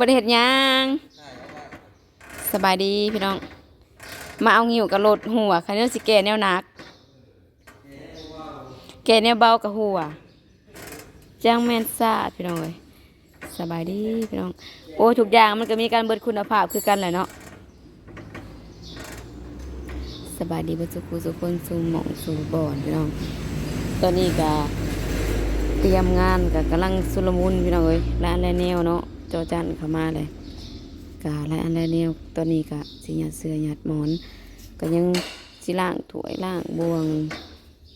บริเหตุยังสบายดีพี่น้อง มาเอางิ้วกับรถหัวคันนี้สิแก่แนวหนัก แก่แนวเบากับหัวจ้างแมนซาดพี่น้องเลยสบายดีพี่น้อง โอ้ทุกอย่างมันก็มีการเบิดคุณภาพคือกันแหละเนาะสบายดีบสุขุสุขคนสู่หมองสู่บ่อนพี่น้อง ตอนนี้ก็เตรียมงานกับกำลังสุลมุนพี่น้องเอ้ยและอันไรแนวเนาะ จอจันเข้ามาเลยกะและอันไรแนวตอนนี้ก็สิหยัดเสื้อหยัดหมอน ก็ยังสิล่างถ้วยล่างบวง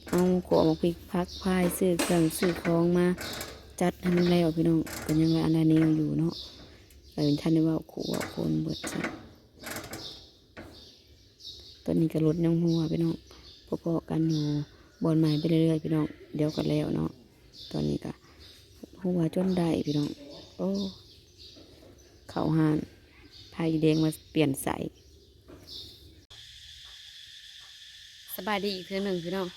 เอาขวมาพริกพักพายซื้อเครื่องซื้อของมาจัดให้มันแล้วพี่น้องก็ยังและอันไรแนวอยู่เนาะแต่เป็นท่านได้เว่าขู่ว่าคนเบิดซะตอนนี้ก็ลดน้องหัวพี่น้องพอๆกันอยู่บอลใหม่ไปเรื่อยๆพี่น้องเดี๋ยวก็แล้วเนาะตอนนี้ก็หัวจนได้พี่น้องโอ้ เขาหานพายแดงมาเปลี่ยนใสสบายดีอีกเทือหนึ่งพี่น้อง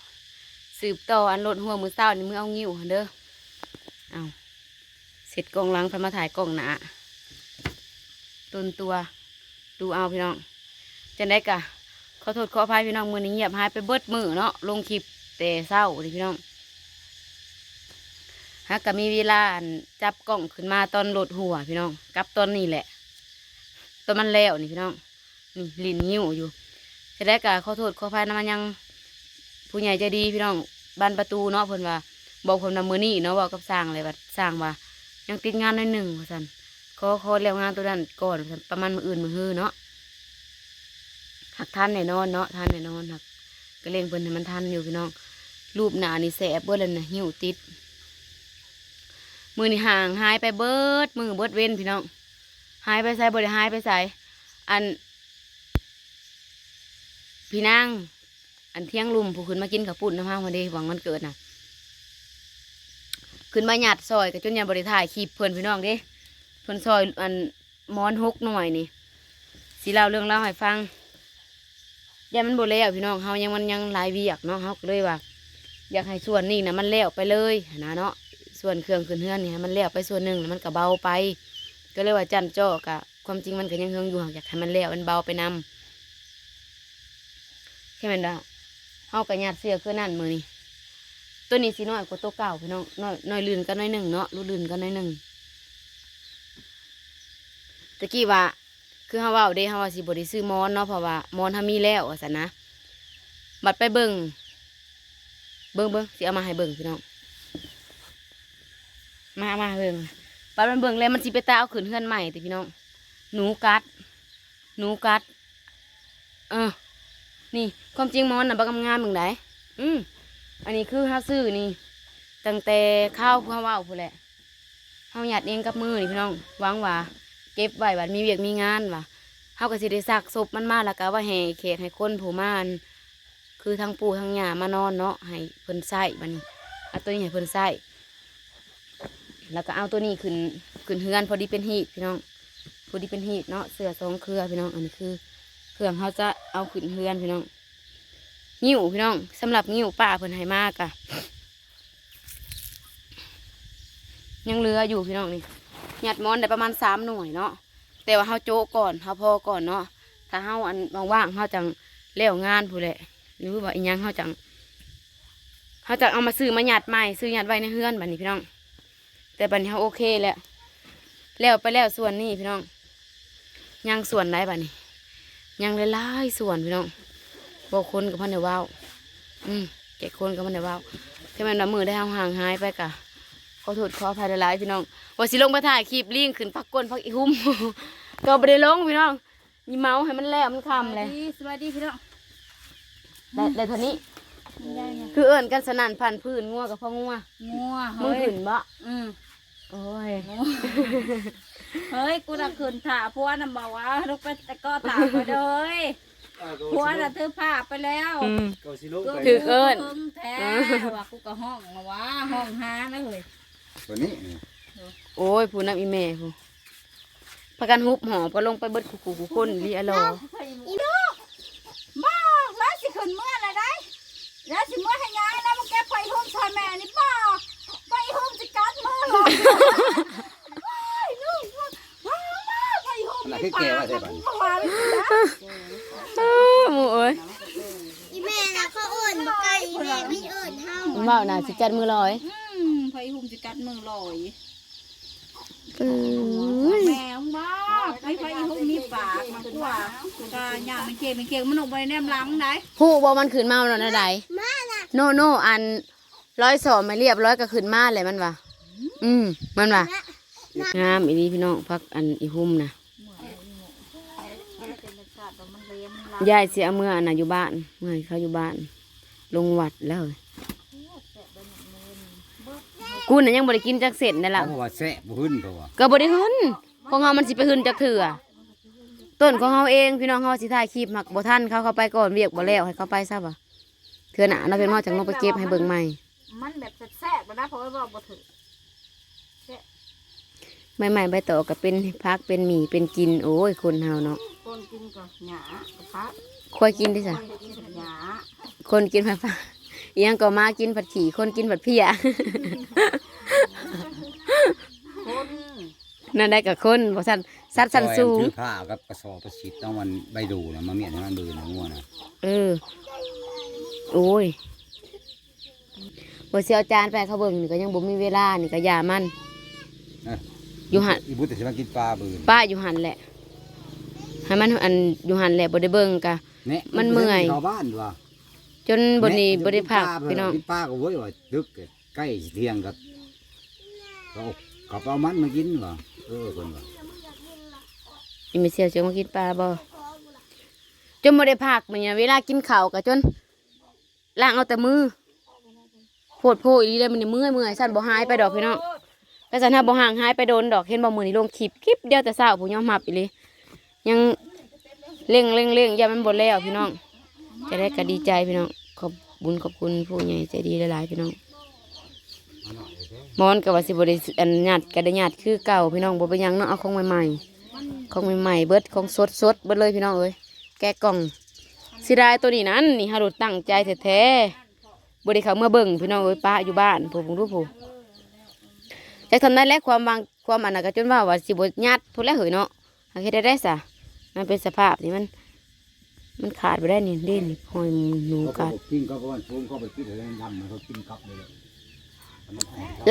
สืบต่ออันรถหัวมือเศร้านี่มือเอางิ้วเด้อเอาเสร็จกล้องล้างพันมาถ่ายกล้องหนาต้นตัวดูเอาพี่น้องจะได้กะขอโทษขออภัยพี่น้องมือนี้เงียบหายไปเบิดมือเนาะลงคลิปแต่เศร้าเลยพี่น้อง ฮะก็มีเวลาจับกล้องขึ้นมาตอนหลดหัวพี่น้องกับตอนนี้แหละตอนมันแล้วนี่พี่น้องนี่ลินยิ้วอยู่จะได้กะขอโทษขออภัยนะมันยังผู้ใหญ่ใจดีพี่น้องบานประตูเนาะเพิ่นว่า บอกผมนำมือนี่เนาะบอกกับสร้างเลยว่าสร้างว่า ยังติดงานหน้อยหนึ่งว่าสันขอขอแล้วงานตัวนั้นก่อนว่าซั่นประมาณมืออื่นมือฮือเนาะหักท่านแน่นอนเนาะท่านแน่นอนหักก็เล่งเพิ่นให้มันทันอยู่พี่น้องรูปหนานี่แสบเบิดเลยนะหิวติด มือนี่ห่างหายไปเบิดมือเบิดเว้นพี่น้องหายไปใส่บริหายไปใส่อัน พี่นางอันเที่ยงลุมผู้ขึ้นมากินข้าวปุ้นน้ำห้างวันเดหวังวันเกิดน่ะขึ้นมาหยาดซอยกับจนยันบริถ่ายขีบเพื่อนพี่น้องเด้เพื่อนซอยอันมอนหกหน่อยนี่สีเล่าเรื่องเล่าให้ฟังยันมันบรแล้วพี่น้องเฮายังมันยังหลายเวียกเนาะเฮาก็เลยว่า อยากให้ส่วนนี้นะมันแล้วไปเลยนะเนาะ ส่วนเครื่องขึ้นเฮือนนี่ให้มันแล้วไปส่วนหนึ่งแล้วมันก็เบาไป ก็เลยว่าจันจ้อกะความจริงมันก็ยังเฮืองอยู่อยากให้มันแล้วมันเบาไปนำแค่นั้นดาเฮากระญาติเสียคือนั่นมือนี่ตัวนี้สิน้อยกว่าตัวเก่าพี่น้องน้อยน้อยลื่นก็น้อยหนึ่งเนาะรู้ลื่นก็น้อยหนึ่งตะกี้ว่าคือเฮาว่าเด้เฮาว่าสิบ่ได้ซื้อมอนเนาะเพราะว่ามอนเฮามีแล้วว่าซั่นนะบัดไปเบิ่งเบิ่งเบิ่งสิเอามาให้เบิ่งพี่น้อง มามาเบิ่งปัดมันเบิ่งแล้วมันสิไปตาเอาขืนเฮือนใหม่ติพี่น้อง หนูกัด หนูกัด เออ นี่ความจริงมอนน่ะบักงามๆมึงไดอืมอันนี้คือเฮาซื้อนี่ ตั้งแต่ข้าวเพื่อว่าวพูนแหละเฮาหยัดเองกับมือนี่พี่น้องวางว่าเก็บไว้บัดมีเวียกมีงานว่ะเฮาก็สิได้ซักศพมันมาแล้วก็ว่าให้เขกให้คนผู้มาอั่นคือทั้งปู่ทั้งหยามานอนเนาะให้เพิ่นใส่บัดนี้เอาตัวนี้ให้เพิ่นใส่ แล้วก็เอาตัวนี้ขึ้นขึ้นเฮือนพอดีเป็นหีพี่น้องพอดีเป็นหีเนาะเสือสองเครือพี่น้องอันนี้คือ เครื่องเขาจะเอาขึ้นเฮือนพี่น้องงิ้วพี่น้องสำหรับงิ้วป้าเพิ่นให้มากอะยังเหลืออยู่พี่น้องนี่หยัดมอนได้ประมาณสามหน่วยเนาะแต่ว่าเขาโจก่อนเขาพอก่อนเนาะถ้าเขาอันว่างๆเขาจังเลี้ยวงานผู้แหละหรือว่าอีหยังเขาจังเขาจังเอามาซื้อมาหยัดใหม่ซื้อหยัดไว้ในเฮือนแบบนี้พี่น้อง แต่บัดนี้เขาโอเคแล้วแล้วไปแล้วส่วนนี้พี่น้อง ยังส่วนไหนบัดนี้ ยังหลายๆส่วนพี่น้องบอกคนกับพันเดว้าวอืมแกะคนกับพันเดว้าวที่มันว่ามือได้เอาห่างหายไปกะขอโทษขออภัยหลายๆพี่น้องว่าสิลงไปถ่ายคลิปลิงขึ้นพักก้นพักอีหุ่มก็ไม่ได้ลงพี่น้องยีเมาให้มันแล้วมันคำเลยสวัสดีพี่น้องได้ได้เท่านี้ได้ไงคือเอิญกันสนั่นพันพื้นงัวกับพ่องัวงัวมึงเฮ้ยขึ้นบ่อืม โอ้ย เฮ้ย กูน่ะคืนถ่าพวน่ะบอกว่าลูกไปแต่ก็ถ่าไปเลยพวน่ะถือผ้าไปแล้วอืม ก็สิลงกูไปถือเอิ้นพิ่งแท้ว่ากูก็ห้องมาว่าห้องหานะเฮ้ยตัวนี้โอ้ยผู้นับอีแม่ผู้พากันฮุบหอก็ลงไปเบิดขู่ขู่ขู่คนลีอะโลอีลูกบอกแล้วสิขึ้นเมื่อไรได้แล้วสิเมื่อให้ยายนะมันแกไปหุ้มซอยแม่นี่ บอกไปหุ้มจะกัดมือหรอกว้ายลูกว้ายได้บัดนี้อ้าหมูเอ้ยอีแม่นะเขาเอิ่นบ่ไก่อีแม่ไม่เอิ่นเฮามันเว้าน่ะสิจัดมือลอยอืมไผหุ่มสิกัดมือลอยเอ้ยแมวมากไผไผหุ่มมีปากมากกว่ากาย่างมันเก่งมันเก่งมันออกไปแนมหลังได้ฮู้บ่มันขึ้นมาแล้วนะใดมาน่ะโนโนอันร้อยสอบมาเรียบร้อยก็ขึ้นมาเลยมันว่ะ อืมมันว่ะงามอีนี้พี่น้องพักอันอีหุ่มนะยายเสียเมื่ออันน่ะอยู่บ้านเมื่อให้เขาอยู่บ้าน ลงวัดแล้วเว้ยกูน่ะยังบ่ได้กินจักเสร็จนั่นล่ะเขาบอกว่าแซะบ่ขึ้นเพราะว่าก็บ่ได้หึนของเฮามันสิไปหึนจักเถื่อต้นของเฮาเองพี่น้องเฮาสิถ่ายคลิปหักบ่ทันเขาเข้าไปก่อนเวียกบ่แล้วให้เขาไปซะบ่เถื่อหน้าเราเป็นหม้อจังลงไปเก็บให้เบิ่งใหม่มันแบบแซ่บๆนะเพราะว่าบ่ถือ ใหม่ๆใบตอก็เป็นพักเป็นหมี่เป็นกินโอ้ยคนเฮาเนาะคนกินก็หยากับพักควายกินดิคจ้ะนกินกับหยาคนกินผัดผักอีหยังก็มากินผัดขี่คนกินผัดเพียคนนั่นได้กับคนบ่สันสัตว์สันสูงถือผ้ากับกระสอบประสิทธิ์ต้องมันใบดูน่ะมาเมียนให้มันเบือนะงัวน่ะเออโอ้ยบ่เสียวจานไปให้เขาเบิ่งนี่ก็ยังบ่มีเวลานี่ก็อย่ามันเอ้ยอยู่หันอีบุตรสิมากินปลาเบือป้าอยู่หันแหละให้มันอันอยู่หันแหละบ่ได้เบิ่งกะเนี่ยมันเมื่อยเข้าบ้านว่ะจนบ่นี้บ่ได้พักแม่พี่น้องกินปลาก็โว้ยว่าดึกใกล้สิเที่ยงก็ก็เอากับเอามันมากินว่ะเออเพิ่นว่าอีไม่เสียวจะมากินปลาบ่จนบ่ได้พักมันเนี่ยเวลากินข้าวก็จนล้างเอาแต่มือโพดโพอีหลีเลยมันนี่เมื่อยเมื่อยสั่นบ่หายไปดอกพี่น้อง ก็จะถ้าบ่ห่างหายไปโดนดอกเห็นบ่มือนี่ลงคลิปคลิปเดียวแต่เศร้าผู้ยอมหับอีเลยยังเร่งเร่งเร่งอย่ามันบ่แล้วพี่น้อง จะได้ก็ดีใจพี่น้องขอบบุญขอบคุณผู้ใหญ่ใจดีหลายๆพี่น้องมอนกับว่าสิบ่ได้อันญาติก็ได้ญาติคือเก่าพี่น้องบ่เป็นยังเนาะเอาของใหม่ๆของใหม่ๆเบิดของสดสดเบิดเลยพี่น้องเอ้ยแกะกล่องสิได้ตัวนี้นั้นนี่ฮารุตั้งใจแท้ๆบ่ได้เขาเมื่อเบิ่งพี่น้องเอ้ยป้าอยู่บ้านผู้ผมรู้ผู้ากทำนั้นแหละความวางความอันนั้นก็จนว่าว่าสิบญาติพูดแล้วเหยเนาะหาเฮ็ดได้ได้ซะมันเป็นสภาพนี่มัน มันขาดไปได้นี่เด่นหอยหนูเขากัดก็กินเขาก็ว่าฟูมเขาไปกินอะไรดำมันเขากินกลับเลย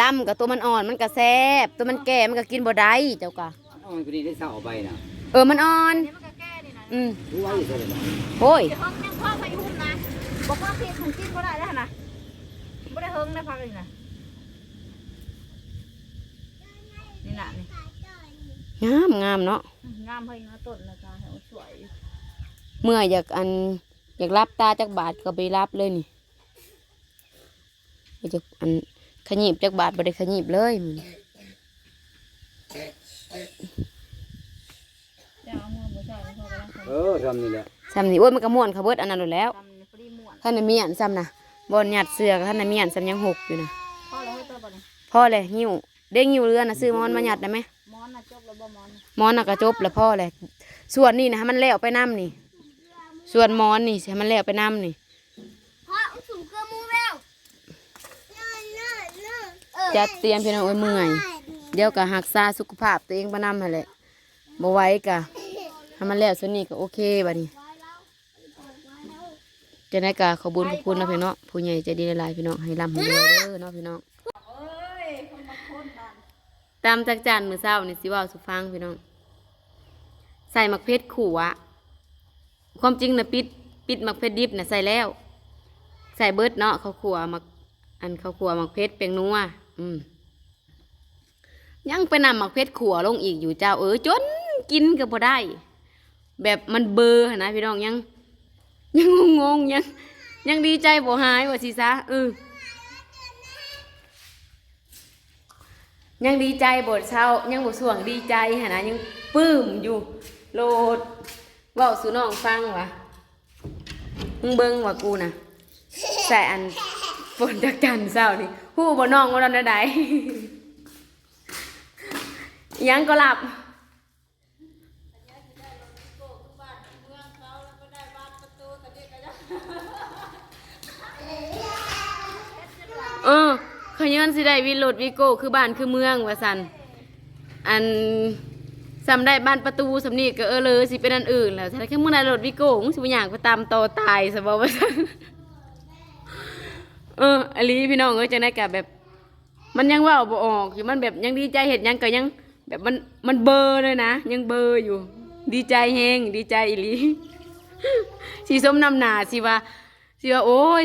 ลำกับตัวมันอ่อนมันก็แซ่บตัวมันแก่มันก็กินบ่ได้เจ้ากะเอามันก็ดีได้เศร้าเอาไปน่ะเออมันอ่อนอืมรู้ไว้ซะเลยนะโอ้ยห้องยังพ่อไปหุ่มนะบอกว่าพี่ของกินบ่ได้แล้วนะบ่ได้เฮิงนะพักเลยนะ นี่น่ะนี่งามงามเนาะงามเพิ่นนะต้นนะจ๊ะให้สวยเมื่ออยากอันอยากรับตาจักบาทก็ไปรับเลยนี่อยากอันขยิบจักบาทบ่ได้ขยิบเลยมื้อนี้จะเอามือมือใส่พ่อกำลังทเออทำนี่แหละซ้ำนี่โอ้ยมันก็ม่วนเขาเบิดอันนั้นโลดแล้วำทำนี่พอดีม่วนท่านน่ะมีอันซ้ำนะบอลหยัดเสือกับท่านน่ะมีอันซ้ำยังหกอยู่นะพ่อเราให้ตัวบ่นี่พ่อเลยหิ้ว เด้งหิ้วเรือนะซื้อมอนมาหยัดได้ไหมมอนน่ะจบแล้วบ่มอนมอนน่ะกระจบแล้วพ่อเลยส่วนนี่นะให้มันแล้วไปน้ำนี่ ส่วนมอนนี่ให้มันแล้วไปน้ำนี่เพราะสูงเกินมูแล้วเนิ่นเนิ่นเนิ่นเออจัดเตรียมพี่น้องไว้เมื่อยเดี๋ยวก็หักษาสุขภาพตัวเองไปน้ำให้แหละบ่ไหว้กะให้มันแล้วส่วนนี้ก็โอเคบัดนี้จะได้กะขอบุญขอบคุณนะพี่น้องผู้ใหญ่ใจดีหลายๆพี่น้องให้ร่ำให้รวยเด้อเนาะพี่น้อง ตามจากจานมือเศร้านี่สิว่าสุฟังพี่น้อง ใส่หมักเพชรขู่อะความจริงนะปิดปิดหมักเพชรดิบนะใส่แล้ว ใส่เบิร์ดเนาะเขาขัวหมักอันเขาขัวหมักเพชรเป็นนัวอืมยังไปนำหมักเพชรขัวลงอีกอยู่เจ้าเออจนกินก็บ่ได้ แบบมันเบอร์นะพี่น้องยัง ยังงงยัง ยังดีใจบ่หายว่าสิซะเออ ยังดีใจบทเช้ายังบทสวงดีใจหนนะยังปลื้มอยู่โลดเว่าสู่น้องฟังวะมึงเบิ้งว่ากูนะใส่อันฝนจากจันทร์เศร้านี่หู้บ่น้องว่าตอนใดยังก็หลับเออ ขยันสิได้วิโรดวิโก้คือบ้านคือเมืองว่าสันอันสำได้บ้านประตูสำนีก็เออเลยสิเป็นอันอื่นแล้วถ้าแค่เมื่อไหรรถวิโก้มึงสิบอย่างไปตามโตตายสบว่าซั่นเอออลีพี่น้องเอ้ยจังได้กะแบบ มันยังว่าบ่ออกอยู่มันแบบยังดีใจเห็ดหยังก็ยัง แบบมันมันเบอร์เลยนะ ยังเบอร์อยู่ ดีใจแฮงดีใจอีลีสีส้มนำหนาสิว่าสิว่าโอ้ย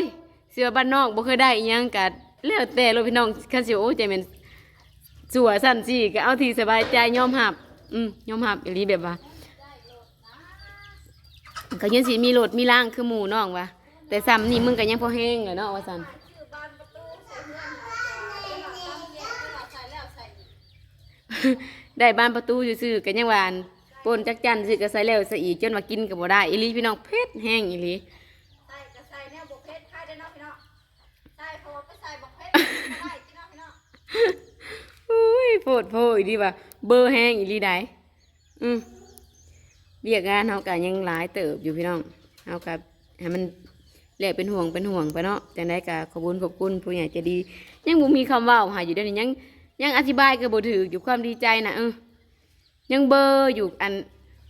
สิว่าบ้านนอกบ่เคยได้ยังกะ แล้วแต่เราพี่น้องคันสิว่าโอ้ใจแม่นสัวสั่นสิก็เอาที่สบายใจยอมรับ อืมยอมรับอีหลีแบบว่าก็ยังสิมีโหลดมีร่างคือหมู่น้องวะแต่ซ้ำนี่มึงก็ยังพอแห้งเลยเนาะว่าซั่นได้บ้านประตูซื่อกันยังวาอันปนจักจันซื่อก็ใส่แล้วใส่อีกจนว่ากินก็บ่ได้อีหลีพี่น้องเผ็ดแห้งอีหลี อุ้ยโพดโพอีดีว่าเบอร์แห้งอีหลีได้อืมเบียกงานเฮาก็ยังหลายเติบอยู่พี่น้องเฮาก็ให้มันแลกเป็นห่วงเป็นห่วงไปเนาะจังได๋ก็ขอบคุณขอบคุณผู้ใหญ่ใจดี ยังบ่มีคำเว้าหาอยู่เดี๋ยวนี้ยัง ยังอธิบายก็บ่ถูกอยู่ความดีใจน่ะเออยังเบอร์อยู่อัน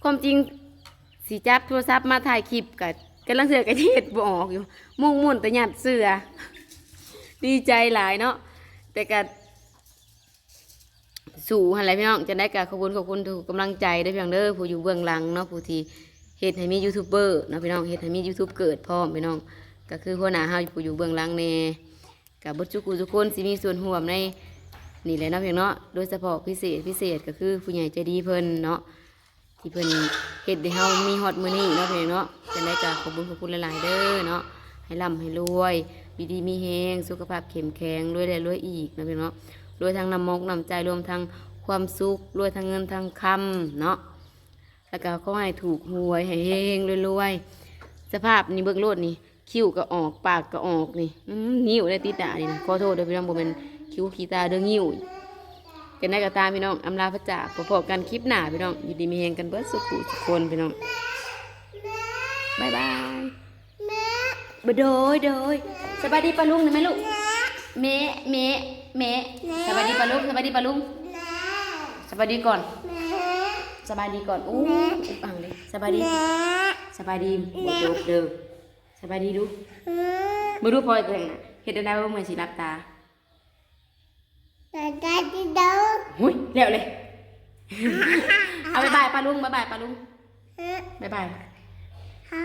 ความจริงสีจับโทรศัพท์มาถ่ายคลิปกับกำลังเสือกระเทศบออกอยู่มุ่งมุ่นแต่หยัดเสือ ดีใจหลายเนาะแต่ก็สู่อะไรพี่น้องจะได้กับขอบคุณขอบคุณทุกกำลังใจได้อพี่น้องเด้อผู้อยู่เบื้องหลังเนาะผู้ที่เฮ็ดให้มียูทูบเบอร์เนาะพี่น้องเฮ็ดให้มียูทูบเกิดพร้อมพี่น้อง ก็คือหัวหน้าเฮาผู้อยู่เบื้องหลังแน่กับบุตรกุทุกคนสิมีส่วนร่วมในนี่แหละเนาะพี่น้องเนาะโดยเฉพาะพิเศษพิเศษก็คือผู้ใหญ่ใจดีเพิ่นเนาะที่เพิ่นเฮ็ดให้เฮามีฮอดมื้อนี้เนาะเพิ่นเนาะจังได๋ก็ขอบคุณขอบคุณหลายๆเด้อเนาะให้ร่ำให้รวย มีดีมีแฮงสุขภาพเข้มแข็งรวยได้รวยอีกนะพี่เนาะรวยทั้งน้ำมกน้ำใจรวมทั้งความสุขรวยทั้งเงินทั้งคำเนาะแล้วก็ขอให้ถูกหวยให้เฮงรวยๆสภาพนี่เบิกโลดนี่ คิ้วก็ออกปากก็ออกนี่นิ้วได้ติดตานี่นะขอโทษเด้อพี่น้องบ่แม่นคิ้วขี้ตาเด้อนิ้วกันได้กับตาพี่น้องอำลาพระจ่าพบกันคลิปหน้าพี่น้องอยู่ดีมีเฮงกันเบิดสุขุทุกคนพี่น้องบายบาย บโดยโดยสบายดีปะลุงนะแม่ลูกเมะเมะเมะสบายดีปะลุงสบายดีปะลุงสบายดีก่อนสบายดีก่อนอู้อุบอังเลยสบายดีสบายดีบ่จบเด้อสบายดีดูมาดูพลอยตัวเองน่ะเฮ็ดได้ว่าเหมือนสิรับตาแต่ได้ที่เดิมหุยเร็วเลยเอาบายบายปลาลุงบายบายปลาลุงบายบายฮะ